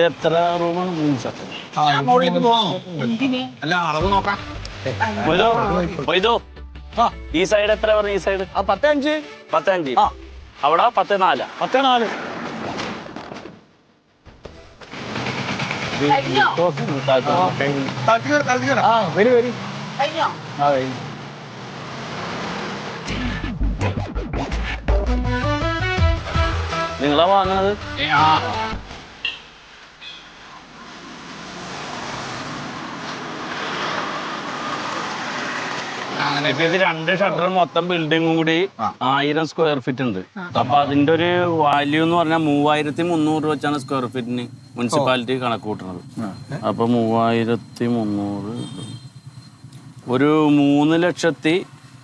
എത്ര അല്ല അളവ് നോക്കാം. ഈ സൈഡ് എത്ര പറഞ്ഞു ഈ സൈഡ് പത്തഞ്ച് അവിടെ പത്ത് നാലാ. പത്ത് നാല്. ആ. വരി വരി. ആ വരി. നിങ്ങളാ വാങ്ങണത്? ഇപ്പൊ ഇത് രണ്ട് ഷട്ടർ മൊത്തം ബിൽഡിങ്ങും കൂടി ആയിരം സ്ക്വയർ ഫീറ്റ് ഉണ്ട്. അപ്പൊ അതിന്റെ ഒരു വാല്യൂ എന്ന് പറഞ്ഞാൽ മൂവായിരത്തി മുന്നൂറ് വെച്ചാണ് സ്ക്വയർ ഫീറ്റിന് മുനിസിപ്പാലിറ്റി കണക്ക് കൂട്ടുന്നത് അപ്പൊ മൂവായിരത്തി മുന്നൂറ് ഒരു മൂന്ന് ലക്ഷത്തി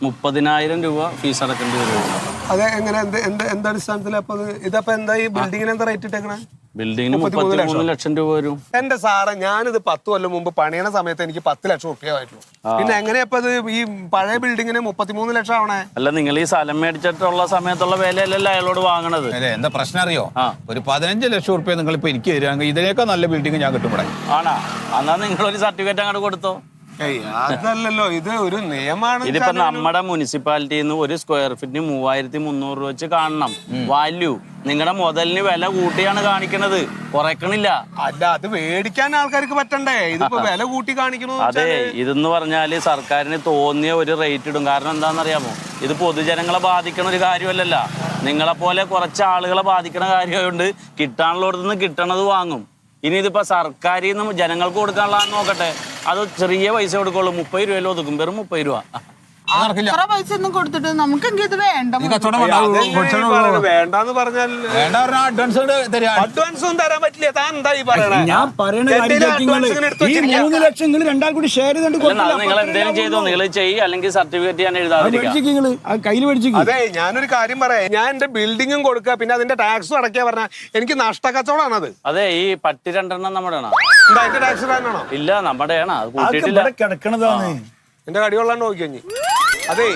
മുപ്പതിനായിരം രൂപ ഫീസ് അടക്കേണ്ടി വരും. അതെ എങ്ങനെ? എന്ത് എന്ത് എന്ത് അടിസ്ഥാനത്തിൽ അപ്പൊ ഇതപ്പോ എന്താ ഈ ബിൽഡിങ്ങിന് എന്താ റേറ്റ് ഇട്ടേക്കണേ? ബിൽഡിങ്ങിന് മുപ്പത്തിമൂന്ന് ലക്ഷം. രൂപ വരും. എന്റെ സാറേ ഞാനിത് പത്ത് കൊല്ലം മുമ്പ് പണിയണ സമയത്ത് എനിക്ക് പത്ത് ലക്ഷം റുപ്യ ആയിട്ടുള്ളൂ. പിന്നെ എങ്ങനെയപ്പോ ഇത് ഈ പഴയ ബിൽഡിങ്ങിന് മുപ്പത്തിമൂന്ന് ലക്ഷം ആവണേ? അല്ല നിങ്ങൾ ഈ സ്ഥലം മേടിച്ചിട്ടുള്ള സമയത്തുള്ള വിലയല്ലല്ലോ അയാളോട് വാങ്ങണത്. അല്ലേ എന്താ പ്രശ്നം അറിയോ? ഒരു പതിനഞ്ച് ലക്ഷം റുപ്യ നിങ്ങൾ ഇപ്പൊ എനിക്ക് തരുവാണെങ്കിൽ ഇതിനേക്കാൾ നല്ല ബിൽഡിംഗ് ഞാൻ കിട്ടും ഇവിടെ. ആണാ? എന്നാ ഒരു സർട്ടിഫിക്കറ്റ് അങ്ങോട്ട് കൊടുത്തോ. അതല്ലല്ലോ. ഇത് ഒരു നിയമമാണ് ഇതിപ്പോ നമ്മുടെ മുനിസിപ്പാലിറ്റിയിൽ നിന്ന് ഒരു സ്ക്വയർ ഫീറ്റിന് മൂവായിരത്തി മുന്നൂറ് രൂപ വെച്ച് കാണണം. വാല്യൂ നിങ്ങളുടെ മുതലിന് വില കൂട്ടിയാണ് കാണിക്കണത്. കുറയ്ക്കണില്ല. അല്ല അത് മേടിക്കാൻ ആൾക്കാർക്ക് പറ്റണ്ടേ? ഇതിപ്പോ വില കൂട്ടി കാണിക്കണു അതെ ഇതെന്ന് പറഞ്ഞാൽ സർക്കാരിന് തോന്നിയ ഒരു റേറ്റ് ഇടും. കാരണം എന്താണെന്നറിയാമോ? ഇത് പൊതുജനങ്ങളെ ബാധിക്കണ ഒരു കാര്യമല്ലല്ല. നിങ്ങളെ പോലെ കുറച്ച് ആളുകളെ ബാധിക്കണ കാര്യമായതുകൊണ്ട് കിട്ടാനുള്ളടത്തുനിന്ന് കിട്ടണത് വാങ്ങും. ഇനി ഇതിപ്പോ സർക്കാരിൽ നിന്ന് ജനങ്ങൾക്ക് കൊടുക്കാനുള്ള നോക്കട്ടെ. അത് ചെറിയ പൈസ കൊടുക്കുള്ളൂ. മുപ്പത് രൂപയിൽ ഒതുക്കും. വെറും മുപ്പത് രൂപ. അത്ര പൈസ ഒന്നും കൊടുത്തിട്ട് നമുക്കെങ്കിൽ ഇത് വേണ്ട ഈ കച്ചവടം വേണ്ട. കുറച്ചുകൂടെ വേണ്ടെന്ന് പറഞ്ഞാൽ വേണ്ട പറഞ്ഞാൽ അഡ്വാൻസ് തരാ അഡ്വാൻസ് ഒന്നും തരാൻ പറ്റില്ല. താൻ എന്താ ഈ പറയണേ? ഞാൻ പറയണ ഈ? മൂന്ന് ലക്ഷം നിങ്ങൾ രണ്ടാൾ കൂടി ഷെയർ അത് നിങ്ങൾ എന്തെങ്കിലും ചെയ്തോ? നിങ്ങൾ ചെയ്യ് അല്ലെങ്കിൽ സർട്ടിഫിക്കറ്റ് ഞാൻ ആ കയ്യിൽ മേടിച്ചിക്ക് അതെ ഞാനൊരു കാര്യം പറയാം. ഞാൻ എന്റെ ബിൽഡിങ്ങും കൊടുക്കുക പിന്നെ അതിന്റെ ടാക്സും അടയ്ക്കുക പറഞ്ഞാൽ എനിക്ക് നഷ്ടക്കച്ചവടമാണത് അതെ ഈ പട്ടി രണ്ടെണ്ണം നമ്മുടെ ടാക്സ് ഇല്ല നമ്മുടെയാണ്. അത് ആൾക്ക് കൂട്ടിയിട്ടില്ല. ഇവിടെ കിടക്കണതാണ്. എന്റെ കടികൊള്ളാണ്ട് നോക്കിയോ അതെ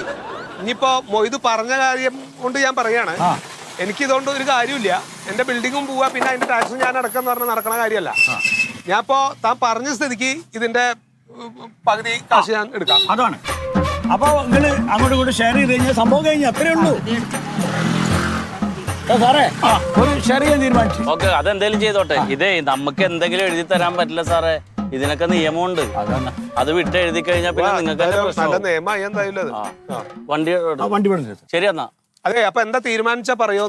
ഇനിയിപ്പോ മൊയ്ത് പറഞ്ഞ കാര്യം കൊണ്ട് ഞാൻ പറയാണ്. എനിക്ക് ഇതുകൊണ്ട് ഒരു കാര്യമില്ല എന്റെ ബിൽഡിങ്ങും പോവാ പിന്നെ അതിന്റെ ടാക്സും ഞാൻ അടക്കാന്ന് പറഞ്ഞാൽ നടക്കണ കാര്യമല്ല. ഞാൻ ഇപ്പോ താൻ പറഞ്ഞ സ്ഥിതിക്ക് ഇതിന്റെ പകുതി കാശ് ഞാൻ എടുക്കാം. അതാണ്. അപ്പൊ നിങ്ങൾ അങ്ങോട്ടും ഇങ്ങോട്ടും ഷെയർ ചെയ്ത് കഴിഞ്ഞാൽ സംഭവം കഴിഞ്ഞു അത്രേ ഉള്ളൂ. സാറേ ഒരു ഷെയർ ചെയ്യാൻ തീരുമാനിച്ചു. ഓക്കെ അതെന്തേലും ചെയ്തോട്ടെ. ഇതേ നമുക്ക് എന്തെങ്കിലും എഴുതി തരാൻ പറ്റില്ല സാറേ. ഇതിനൊക്കെ നിയമമുണ്ട്. അത് വിട്ട് എഴുതി കഴിഞ്ഞാൽ പിന്നെ നിങ്ങൾക്ക്. വണ്ടി വണ്ടി ശരി എന്നാ. അതെ അപ്പൊ എന്താ തീരുമാനിച്ചാ പറയോ?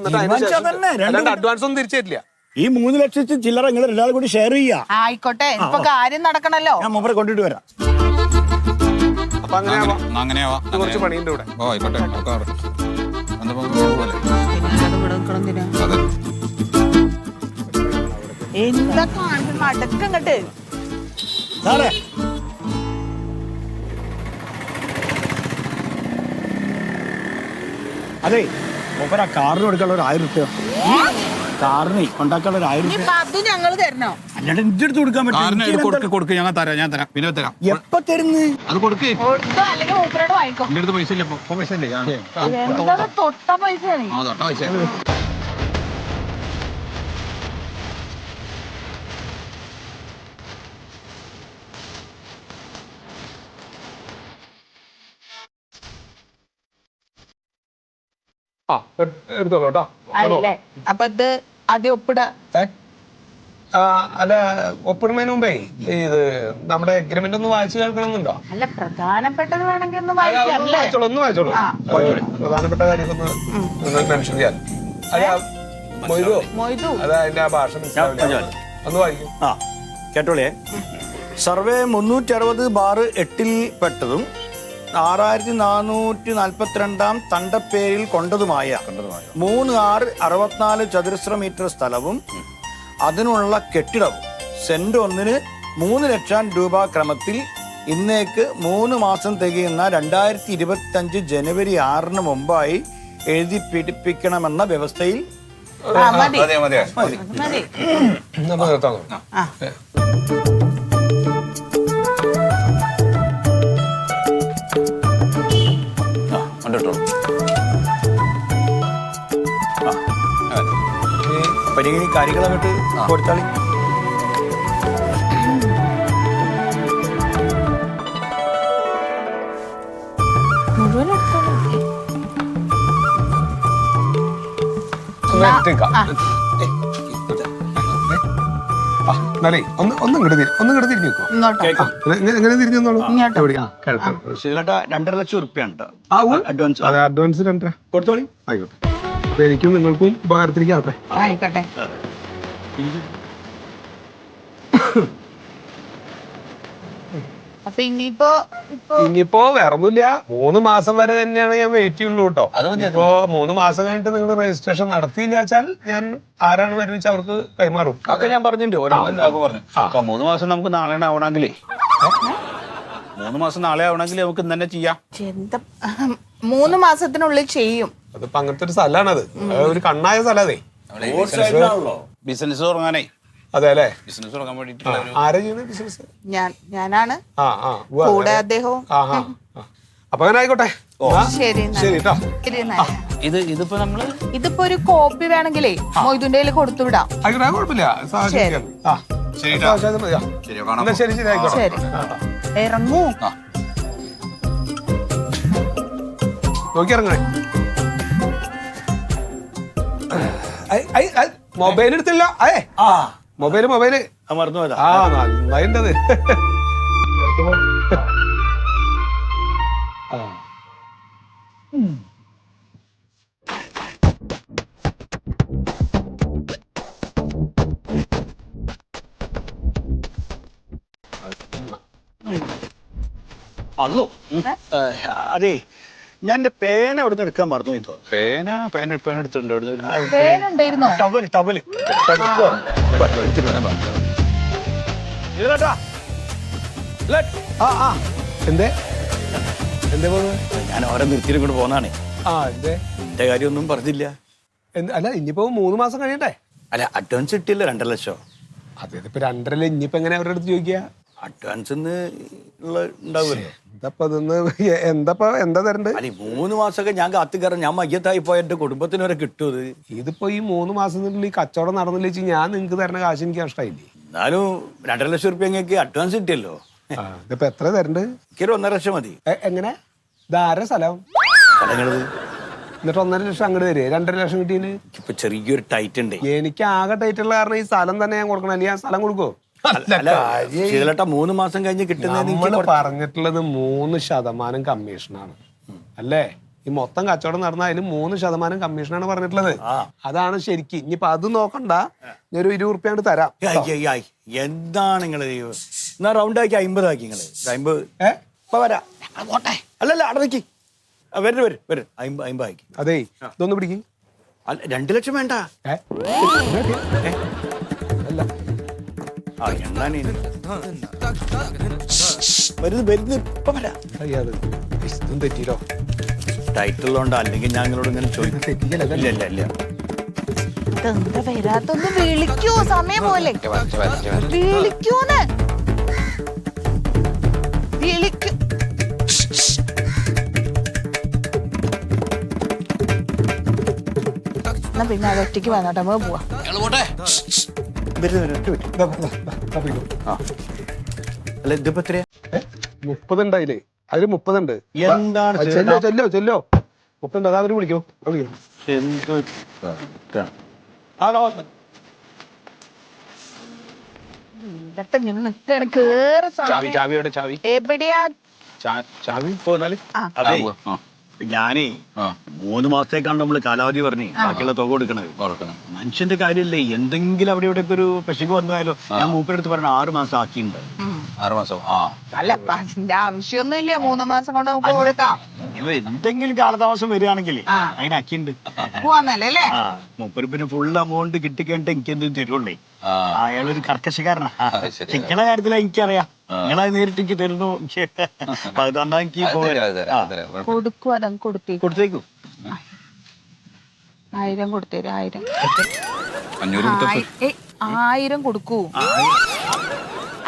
എന്നിട്ട് അഡ്വാൻസ് ഒന്നും തിരിച്ചില്ല ഈ മൂന്ന് ലക്ഷത്തി ചില്ലറ നിങ്ങൾ എല്ലാവരും കൂടി ഷെയർ ചെയ്യാ. ആയിക്കോട്ടെ. ഇപ്പൊ കാര്യം നടക്കണല്ലോ. ഞാൻ മൂപ്പരെ കൊണ്ടിട്ട് വരാം. അപ്പൊ. അങ്ങനെയാവാ കുറച്ച് പണിയുണ്ട് ഇവിടെ. ഓ ആയിക്കോട്ടെ. എന്താ കാണിച്ചു മടക്കങ്ങട്ട് സാറേ. അതെ മൂപ്പര കാറിന് കൊടുക്കാനുള്ള ഒരു ആയിരം റുപ്യ കാറിന് കൊണ്ടാക്കാനുള്ള ഒരു ആയിരം റുപ്യ അത് ഞങ്ങൾ തരണോ? അല്ലാണ്ട് എന്റെ അടുത്ത് കൊടുക്കാൻ കാറിന് പറ്റും കൊടുക്ക് കൊടുക്ക് ഞാൻ തരാം ഞാൻ തരാം. പിന്നെ തരാം. എപ്പ തരുന്ന്? അത് കൊടുക്ക്. അല്ലെങ്കിൽ മൂപ്പരോട് വാങ്ങിക്കോ. എന്റെ അടുത്ത് പൈസ ഇല്ല ഇപ്പൊ. പൈസ ഇല്ലേ? ആ. തൊട്ട പൈസയാണ്? ആ തൊട്ട പൈസ ആ എട്- എടുത്തോളൂ കേട്ടോ. അല്ലേ അപ്പൊ ഇത് ആദ്യം ഒപ്പിട. ഏ? ആ, അല്ല ഒപ്പിടുന്നതിന് മുമ്പേ ഇത് നമ്മുടെ എഗ്രിമെന്റ് ഒന്ന് വായിച്ചു കേൾക്കണമെന്നുണ്ടോ? അല്ല പ്രധാനപ്പെട്ടത് വേണമെങ്കിൽ ഒന്ന് അല്ല, വായിച്ചോളൂ ഒന്ന് വായിച്ചോളൂ. പ്രധാനപ്പെട്ട കാര്യം ഒന്ന് ഒന്ന് മെൻഷൻ ചെയ്യാൻ. അല്ല മൊയ്തോ. മൊയ്തു. അത് അതിന്റെ ആ ഭാഷ മനസ്സിലാവില്ല ഒന്ന് വായിക്കും. ആ കേട്ടോളേ സർവേ മുന്നൂറ്റി അറുപത് ബാറ് എട്ടിൽ പെട്ടതും ആറായിരത്തി നാനൂറ്റി നാൽപ്പത്തിരണ്ടാം തണ്ടപ്പേരിൽ കൊണ്ടതുമായ മൂന്ന് ആറ് അറുപത്തിനാല് ചതുരശ്ര മീറ്റർ സ്ഥലവും അതിനുള്ള കെട്ടിടവും സെന്റ് ഒന്നിന് മൂന്ന് ലക്ഷം രൂപ ക്രമത്തിൽ ഇന്നേക്ക് മൂന്ന് മാസം തികയുന്ന രണ്ടായിരത്തി ഇരുപത്തി അഞ്ച് ജനുവരി ആറിന് മുമ്പായി എഴുതി പിടിപ്പിക്കണമെന്ന വ്യവസ്ഥയിൽ മതി അതെ മതി മതി കാര്യങ്ങൾ അങ്ങോട്ട് കൊടുത്താളി. ഒന്ന് എങ്ങനെ തിരിഞ്ഞു ലക്ഷം അഡ്വാൻസ്. അഡ്വാൻസ് എനിക്കും നിങ്ങൾക്കും ഉപകാരത്തിരിക്കാട്ടെ ആയിക്കോട്ടെ. അപ്പൊ ഇനിയിപ്പോ വേറൊന്നുമില്ല. മൂന്ന് മാസം വരെ തന്നെയാണ് ഞാൻ വെയിറ്റ് ചെയ്യുള്ളൂ കേട്ടോ. ഇപ്പോ മൂന്ന് മാസം കഴിഞ്ഞിട്ട് നിങ്ങൾ രജിസ്ട്രേഷൻ നടത്തിയില്ല വെച്ചാൽ ഞാൻ ആരാണ് വരുന്നത് അവർക്ക് കൈമാറും. അതൊക്കെ ഞാൻ പറഞ്ഞിട്ടുണ്ട്. മൂന്ന് മാസം നമുക്ക് നാളെ ആവണമെങ്കിലേ. മൂന്ന് മാസം നാളെ ആവണമെങ്കിൽ നമുക്ക് ഇന്ന് തന്നെ ചെയ്യാം. എന്താ മൂന്ന് മാസത്തിനുള്ളിൽ ചെയ്യും. അതിപ്പോ അങ്ങനത്തെ ഒരു സ്ഥലമാണത്. അത് ഒരു കണ്ണായ സ്ഥലതേ ബിസിനസ് തുടങ്ങാനേ. അതെ അല്ലേ? ബിസിനസ് തുടങ്ങാൻ വേണ്ടിട്ടുള്ള ഒരു ആരാ ചെയ്യുന്നത് ബിസിനസ് ഞാൻ ഞാനാണ്. ആ ആ ഉവ്വ് അതെ. അദ്ദേഹവും. ആ ആ ആ. അപ്പൊ അങ്ങനെ ആയിക്കോട്ടെ. ആ, ശരി എന്നാ. ശരി കേട്ടോ ശരി എന്നാ. ഇത് ഇതിപ്പോ നമ്മൾ ഇതിപ്പോ ഒരു കോപ്പി വേണമെങ്കിലേ മൊയ്തുന്റെ കയ്യിൽ കൊടുത്തുവിടാം. ആയിക്കോട്ടെ അത് കുഴപ്പമില്ല. സാഹചര്യം ആ. ശരി സാഹചര്യം മതി. ആ. ശരി കാണാം. എന്നാ ശരി ശരി ആയിക്കോട്ടെ. ശരി. ഇറങ്ങൂ. നോക്കി ഇറങ്ങണേ മൊബൈൽ എടുത്തില്ല. അയേ ആ. Mobile mobile. ആ മറന്നു പോയതാ. ആ നന്നായിട്ടത്. അല്ലോ അതെ. ഞാൻ എന്റെ പേന അവിടെ നിന്ന് എടുക്കാൻ മറന്നു പേന പേന പേന എടുത്തിട്ടുണ്ട് ടവൽ ടവൽ. എന്തേ? എന്തേ പോകുന്നത് ഞാൻ ഓരോ നിർത്തിയിട്ട് കൊണ്ട് പോന്നാണേ. ആ എന്തേ? എന്റെ കാര്യമൊന്നും പറഞ്ഞില്ല. അല്ല ഇനിയിപ്പോ മൂന്ന് മാസം കഴിയട്ടെ? അല്ല അഡ്വാൻസ് കിട്ടിയില്ല രണ്ടര ലക്ഷം. അതെ ഇപ്പൊ രണ്ടര ഇനിയിപ്പോ എങ്ങനെ അവരുടെ അടുത്ത് ചോദിക്കുക? അഡ്വാൻസ് എന്താ തരണ്ട്? മൂന്ന് മാസമൊക്കെ ഞാൻ കാത്തു കയറാൻ ഞാൻ മയ്യത്തായി പോയ എന്റെ കുടുംബത്തിന് വരെ കിട്ടും ഇത്. ഇതിപ്പോ ഈ മൂന്ന് മാസത്തിനുള്ളിൽ ഈ കച്ചവടം നടന്നില്ല വെച്ച് ഞാൻ നിങ്ങക്ക് തരുന്ന കാശ് എനിക്ക് നഷ്ടമായില്ലേ? എന്നാലും രണ്ടര ലക്ഷം റുപ്യ നിങ്ങൾക്ക് അഡ്വാൻസ് കിട്ടിയല്ലോ. ഇതിപ്പോ എത്ര തരണ്ട്? എനിക്കൊരു ഒന്നര ലക്ഷം മതി. എങ്ങനെ? ധാര സ്ഥലം? സ്ഥലങ്ങളത്? എന്നിട്ട് ഒന്നര ലക്ഷം അങ്ങോട്ട് തരേ രണ്ടര ലക്ഷം കിട്ടിയില്ല ഇപ്പൊ ചെറിയൊരു ടൈറ്റ് ഉണ്ട്. എനിക്ക് ആകെ ടൈറ്റ് ഉള്ള കാരണം ഈ സ്ഥലം തന്നെ ഞാൻ കൊടുക്കണം. അല്ലെങ്കിൽ ആ സ്ഥലം കൊടുക്കോ അല്ല ശീലട്ട മൂന്ന് മാസം കഴിഞ്ഞ് കിട്ടുന്നത് നമ്മൾ പറഞ്ഞിട്ടുള്ളത് മൂന്ന് ശതമാനം കമ്മീഷനാണ്. അല്ലേ? ഈ മൊത്തം കച്ചവടം നടന്ന അതിൽ മൂന്ന് ശതമാനം കമ്മീഷനാണ് പറഞ്ഞിട്ടുള്ളത്. അതാണ് ശരിക്ക്. ഇനിയിപ്പൊ അത് നോക്കണ്ട. ഒരു ഇരുപത് റുപ്യ അങ്ങോട്ട് തരാം. എന്താണ് നിങ്ങൾ എന്നാ റൗണ്ട് ആക്കി അമ്പത് ആക്കി നിങ്ങൾ അമ്പത് ഇപ്പൊ വരാ. അല്ലല്ല അവിടെ നിൽക്കി വരും വരും വരും. അമ്പത് അമ്പത് ആക്കി. അതേ. ഇതൊന്ന് പിടിക്കും. രണ്ട് ലക്ഷം വേണ്ട. വരുന്നു വരുന്നു ഇപ്പൊ വരാ അറിയാതെ ഇതും തെറ്റിയില്ലോ ടൈറ്റിലുണ്ടോ അല്ലെങ്കിൽ ഞങ്ങളോട് ഇങ്ങനെ ചോദിക്കും ഇല്ല ഇല്ല ഇല്ല. ഇതെന്താ വരാത്തൊന്ന് വിളിക്കൂ സമയം പോലെ. വിളിക്കൂന്ന്. വിളിക്കൂ. എന്നാ പിന്നെ അത് ഒറ്റയ്ക്ക് വന്നോട്ടെ നമ്മൾ പോവാ. അല്ല ഇതിപ്പോ എത്രയാ? ഏ? മുപ്പതുണ്ടായില്ലേ? അതിൽ മുപ്പതുണ്ട്. എന്താണ് ചെല്ലോ ചെല്ലോ ചെല്ലോ. മുപ്പതുണ്ട്. അതാ അവർ വിളിക്കോ. വിളിക്കോ. എന്ത് ആണോ ചാവി ചാവിയുടെ ചാവി. എവിടെയാ? ചാവി പോന്നാൽ ആ. അതെ. ഞാനേ മൂന്ന് മാസത്തേക്കാണ് നമ്മൾ കാലാവധി പറഞ്ഞു. ബാക്കിയുള്ള തുക കൊടുക്കണത്. മനുഷ്യന്റെ കാര്യമില്ലേ എന്തെങ്കിലും അവിടെ ഇവിടെ ഒരു പശുക്ക് വന്നാലോ? ഞാൻ മൂപ്പരടുത്ത് പറഞ്ഞ ആറ് മാസം ആക്കിയിട്ടുണ്ട്. ആറ് മാസം ആ. അല്ല അതിന്റെ മൂന്ന് മാസം കൊണ്ട് നമുക്ക് കൊടുക്കാം. ഇവ എന്തെങ്കിലും കാലതാമസം വരികയാണെങ്കിൽ ആ. അതിനാക്കിണ്ട് പോവാന്നല്ലേ? അല്ലേ ആ മൂപ്പര് പിന്നെ ഫുൾ എമൗണ്ട് കിട്ടിക്കഴിഞ്ഞിട്ട് എനിക്ക് എന്തും തരുള്ളേ അയാളൊരു കർക്കശക്കാരനാ. ചിക്കണ കാര്യത്തിൽ എനിക്കറിയാം. നിങ്ങളത് നേരിട്ട് എനിക്ക് തരുന്നു. അതുകൊണ്ടാ എനിക്ക്. ആ. കൊടുക്കും അതങ്ങ് കൊടുത്തേക്കൂ. ആയിരം കൊടുത്തേരും ആയിരം. അഞ്ഞൂറ് ആയി- ഏയ്, ആയിരം കൊടുക്കൂ.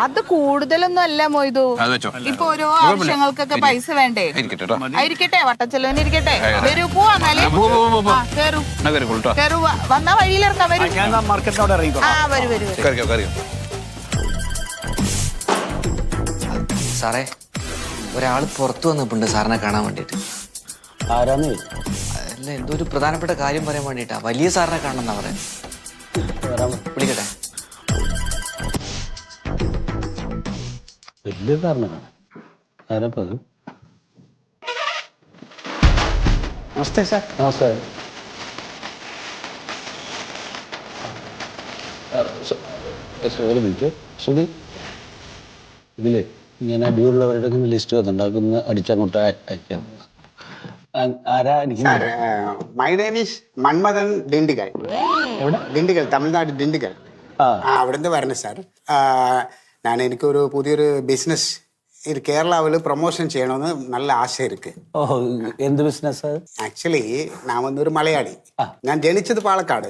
അത് കൂടുതലൊന്നും അല്ല മൊയ്തു. ഇപ്പൊ ഓരോ ആവശ്യങ്ങൾക്കൊക്കെ പൈസ വേണ്ടേ? ആയിരിക്കട്ടെ വട്ടച്ചെലവിന് ഇരിക്കട്ടെ. വരൂ പോവാന്നാലേ കേറൂ. കേറൂ വന്നാ വഴിയിലിറങ്ങാം വരൂ. ആ വരൂ വരൂ സാറേ ഒരാൾ പുറത്തു വന്നിട്ടുണ്ട് സാറിനെ കാണാൻ വേണ്ടിട്ട് ആരാന്ന്? അല്ല എന്തോ ഒരു പ്രധാനപ്പെട്ട കാര്യം പറയാൻ വേണ്ടിട്ടാ വലിയ സാറിനെ കാണണം എന്നാ പറയാൻ വിളിക്കട്ടെ. വലിയ കാരണമാണ് ആരപ്പോ അത്? നമസ്തേ സാർ. നമസ്കാരം ഒരു മിനിറ്റ്. സുധി ഇതിലേ ഇങ്ങനെ അടിയുള്ളവരുടെ ലിസ്റ്റ് വന്നിട്ടുണ്ടാക്കുന്ന അടിച്ചങ്ങോട്ട് അയ- അയക്കാം. ആരാ എനിക്ക് മൈ നെയിം ഈസ് ഡിണ്ടിഗൽ എവിടെ? ഡിണ്ടിഗൽ തമിഴ്നാട് ഡിണ്ടിഗൽ അവിടുന്ന് വരണേ സാർ. ഞാൻ എനിക്കൊരു പുതിയൊരു ബിസിനസ് பிஸ்னஸ் இது கேரளாவில் ப்ரமோஷன் செய்யணும்னு நல்ல ஆசை இருக்கு ஓ எந்த பிஸ்னஸ் ஆக்சுவலி മലയാളി. ഞാൻ ജനിച്ചത് പാലക്കാട്.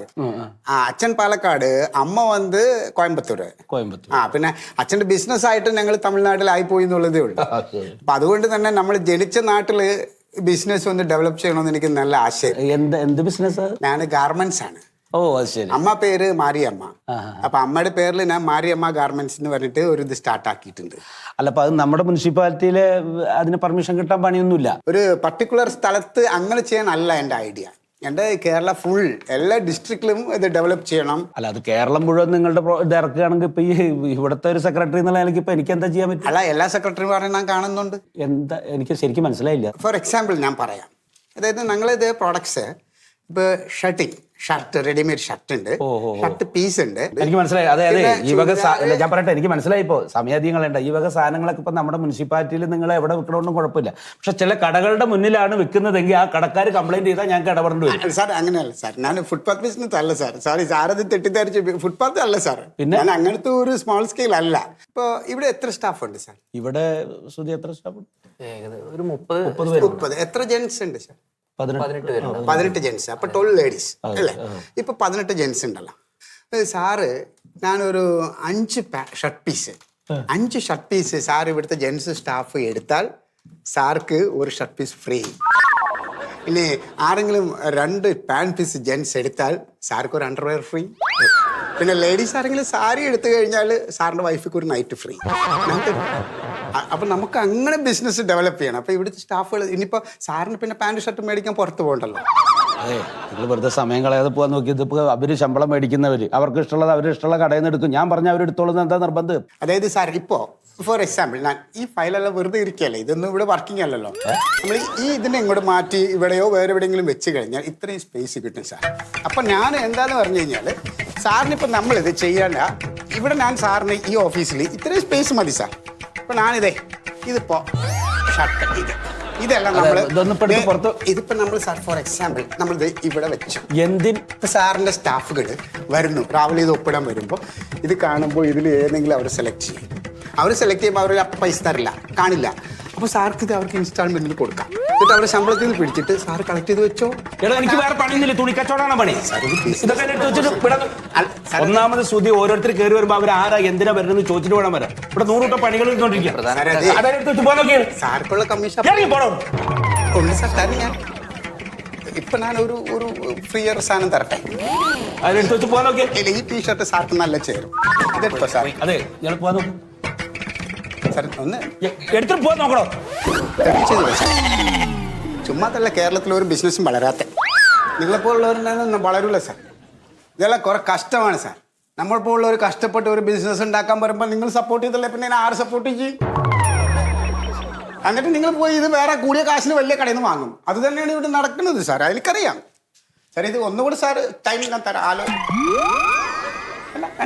ആ അച്ഛൻ പാലക്കാട് അമ്മ വന്ന് കോയമ്പത്തൂര്. കോയമ്പത്തൂർ ആ പിന്നെ അച്ഛന്റെ ബിസിനസ് ആയിട്ട് ഞങ്ങൾ തമിഴ്നാട്ടിലായി പോയി എന്നുള്ളതേ ഉള്ളു. അപ്പൊ അതുകൊണ്ട് തന്നെ നമ്മൾ ജനിച്ച നാട്ടിൽ ബിസിനസ് ഒന്ന് ഡെവലപ്പ് ചെയ്യണമെന്ന് എനിക്ക് നല്ല ആശയം. എന്ത് ബിസിനസ് ഞാൻ ഗാർമെന്റ്സ് ആണ്. ഓ അത് ശരി. അമ്മ പേര് മാരിയമ്മ. അപ്പൊ അമ്മയുടെ പേരിൽ ഞാൻ മാരിയമ്മ ഗാർമെന്റ്സ് എന്ന് പറഞ്ഞിട്ട് ഒരു ഇത് സ്റ്റാർട്ട് ആക്കിയിട്ടുണ്ട് അല്ല അപ്പൊ അത് നമ്മുടെ മുനിസിപ്പാലിറ്റിയിലെ അതിന് പെർമിഷൻ കിട്ടാൻ പണിയൊന്നുമില്ല? ഒരു പർട്ടിക്കുലർ സ്ഥലത്ത് അങ്ങനെ ചെയ്യാനല്ല എന്റെ ഐഡിയ. എന്റെ കേരള ഫുൾ എല്ലാ ഡിസ്ട്രിക്റ്റിലും ഇത് ഡെവലപ്പ് ചെയ്യണം. അല്ല അത് കേരളം മുഴുവൻ നിങ്ങളുടെ ഇറക്കുകയാണെങ്കിൽ ഇപ്പൊ ഈ ഇവിടുത്തെ ഒരു സെക്രട്ടറി എന്നുള്ള എനിക്ക് ഇപ്പൊ എനിക്ക് എന്താ ചെയ്യാൻ പറ്റും? അല്ല എല്ലാ സെക്രട്ടറിമാരെയും ഞാൻ കാണുന്നുണ്ട്. എന്താ എനിക്ക് ശരിക്കും മനസ്സിലായില്ല. ഫോർ എക്സാമ്പിൾ ഞാൻ പറയാം. അതായത് ഞങ്ങളിത് പ്രോഡക്ട്സ് ഇപ്പൊ ഷർട്ടിങ് ഷർട്ട് റെഡിമെയ്ഡ് ഷർട്ട് ഉണ്ട് ഷർട്ട് പീസ് ഉണ്ട് എനിക്ക് മനസ്സിലായി. അതെ അതെ ഈ വക ഞാൻ പറയട്ടെ എനിക്ക് മനസ്സിലായി ഇപ്പോ. സമയാധികങ്ങളുണ്ട് ഈ വക സാധനങ്ങളൊക്കെ ഇപ്പൊ നമ്മുടെ മുനിസിപ്പാലിറ്റിയിൽ നിങ്ങൾ എവിടെ വിൽക്കണമെന്നും കുഴപ്പമില്ല. പക്ഷെ ചില കടകളുടെ മുന്നിലാണ് വിൽക്കുന്നതെങ്കിൽ ആ കടക്കാർ കംപ്ലൈന്റ് ചെയ്താൽ ഞങ്ങൾക്ക് ഇടപെടേണ്ടി വരും. സാർ അങ്ങനെയല്ല സാർ. ഞാൻ ഫുട്പാത്ത് ബിസിനസ് അല്ല സാർ. സാറി സാറത് തെറ്റിദ്ധരിച്ച് ഫുട്പാത്ത് അല്ല സാർ. പിന്നെ? ഞാൻ അങ്ങനത്തെ ഒരു സ്മോൾ സ്കെയിൽ അല്ല. ഇപ്പൊ ഇവിടെ എത്ര സ്റ്റാഫ് ഉണ്ട് സാർ? ഇവിടെ സുധി എത്ര സ്റ്റാഫ് ഉണ്ട്? ഒരു മുപ്പത് മുപ്പത് എത്ര ജെൻസ് ഉണ്ട് സാർ? പതിനെട്ട് ജെൻസ് അപ്പൊ ട്വൽവ് ലേഡീസ് അല്ലേ? ഇപ്പൊ പതിനെട്ട് ജെൻസ് ഉണ്ടല്ലോ. സാറ് ഞാനൊരു അഞ്ച് ഷർട്ട് പീസ്. അഞ്ച് ഷർട്ട് പീസ് സാർ ഇവിടുത്തെ ജെൻസ് സ്റ്റാഫ് എടുത്താൽ സാർക്ക് ഒരു ഷർട്ട് പീസ് ഫ്രീ. ഇനി ആരെങ്കിലും രണ്ട് പാൻ പീസ് ജെൻസ് എടുത്താൽ സാർക്ക് ഒരു അണ്ടർവെയർ ഫ്രീ. പിന്നെ ലേഡീസ് ആരെങ്കിലും സാരി എടുത്തു കഴിഞ്ഞാൽ സാറിന്റെ വൈഫിക്ക് ഒരു നൈറ്റ് ഫ്രീ. അപ്പൊ നമുക്ക് അങ്ങനെ ബിസിനസ് ഡെവലപ്പ് ചെയ്യണം. അപ്പം ഇവിടുത്തെ സ്റ്റാഫുകൾ ഇനിയിപ്പോൾ സാറിന് പിന്നെ പാന്റ് ഷർട്ട് മേടിക്കാൻ പുറത്ത് പോകണ്ടല്ലോ. അതെ നിങ്ങൾ വെറുതെ സമയം കളയാതെ പോകാൻ നോക്കി ഇതിപ്പോൾ അവർ ശമ്പളം മേടിക്കുന്നവർ അവർക്ക് ഇഷ്ടമുള്ളത് അവർ ഇഷ്ടമുള്ള കടയിൽ നിന്ന് എടുക്കും. ഞാൻ പറഞ്ഞ അവരെടുത്തോളുന്ന എന്താ നിർബന്ധം? അതായത് സാർ ഇപ്പോൾ ഫോർ എക്സാമ്പിൾ ഞാൻ ഈ ഫയലെല്ലാം വെറുതെ ഇരിക്കുകയല്ലേ? ഇതൊന്നും ഇവിടെ വർക്കിംഗ് അല്ലല്ലോ. നമ്മൾ ഈ ഇതിനെ ഇങ്ങോട്ട് മാറ്റി ഇവിടെയോ വേറെ എവിടെയെങ്കിലും വെച്ച് കഴിഞ്ഞാൽ ഇത്രയും സ്പേസ് കിട്ടും സാർ. അപ്പം ഞാൻ എന്താന്ന് പറഞ്ഞു കഴിഞ്ഞാൽ സാറിനിപ്പോൾ ഇപ്പൊ നമ്മളിത് ചെയ്യേണ്ട ഇവിടെ ഞാൻ സാറിന് ഈ ഓഫീസിൽ ഇത്രയും സ്പേസ് മതി സാർ. അപ്പൊ ഞാനിതേ ഇതിപ്പോ ഷർട്ട് ഇത്. ഇതെല്ലാം നമ്മൾ ഇതൊന്ന് ഇപ്പൊ എടുത്ത് പുറത്ത് ഇതിപ്പോ നമ്മൾ സാർ ഫോർ എക്സാമ്പിൾ നമ്മൾ ഇവിടെ വെച്ചു. എന്തിൻ? ഇപ്പൊ സാറിന്റെ സ്റ്റാഫുകൾ വരുന്നു. ട്രാവൽ ചെയ്ത് ഒപ്പിടാൻ വരുമ്പോൾ ഇത് കാണുമ്പോൾ ഇതിൽ ഏതെങ്കിലും അവർ സെലക്ട് ചെയ്യും. അവർ സെലക്ട് ചെയ്യുമ്പോൾ അവർ അപ്പം പൈസ തരില്ല കാണില്ല. അപ്പോൾ സാർക്ക് ഇത് അവർക്ക് ഇൻസ്റ്റാൾമെന്റിൽ കൊടുക്കാം. എന്നിട്ട് അവരുടെ ശമ്പളത്തിൽ നിന്ന് പിടിച്ചിട്ട് സാർ കളക്ട് ചെയ്ത് വെച്ചോ? എടാ എനിക്ക് വേറെ പണിയൊന്നുമില്ല. തുണിക്കച്ചവടമാണ് പണി. ഇതൊക്കെ വെച്ചിട്ട് ഇവിടെ അല്ല, സാർ, ഒന്നാമത് ശ്രുതി ഓരോരുത്തർ കയറി വരുമ്പോ അവർ ആരാ എന്തിനാ വരുന്നത് ചോദിച്ചിട്ട് വേണം വരാം ഇവിടെ പണികൾ ഇരുന്നോണ്ടിരിക്കുക അതെടുത്ത് വെച്ച് പോകാൻ സാർക്കുള്ള കമ്മീഷൻ സാർ ഞാൻ. ഇപ്പൊ ഞാൻ ഒരു ഒരു ഫ്രീ ഇയർ സാധനം തരട്ടെ? അതെടുത്ത് വെച്ച് പോകാൻ നോക്കിയാൽ ഈ ടീഷർട്ട് സാർക്ക് നല്ല ചേരും. ഇതെടുത്തോ സാർ? അതെ ഇയാൾ പോകാൻ നോക്കും. ഒന്ന് എടുത്തിട്ട് പോ നോക്കണോ? തെളിയിച്ചത് പക്ഷേ ചുമ്മാതല്ല കേരളത്തിൽ ഒരു ബിസിനസ്സും വളരാത്ത. നിങ്ങളെപ്പോലുള്ളവരുണ്ടെന്ന് വളരൂല സാർ ഇതെല്ലാം കുറെ കഷ്ടമാണ് സാർ ഒരു കഷ്ടപ്പെട്ട് ഒരു ബിസിനസ് ഉണ്ടാക്കാൻ വരുമ്പോൾ നിങ്ങൾ സപ്പോർട്ട് ചെയ്തല്ലേ പിന്നെ ആര് സപ്പോർട്ട് ചെയ്യും? എന്നിട്ട് നിങ്ങൾ പോയി ഇത് വേറെ കൂടിയ കാശിന് വലിയ കടയിൽ നിന്ന് വാങ്ങും. അത് തന്നെയാണ് ഇവിടെ നടക്കുന്നത് സാർ എനിക്കറിയാം സാർ ഇത് ഒന്നുകൂടി സാർ ടൈം ഞാൻ തരാം. ആലോ വേണ്ട വേണ്ട.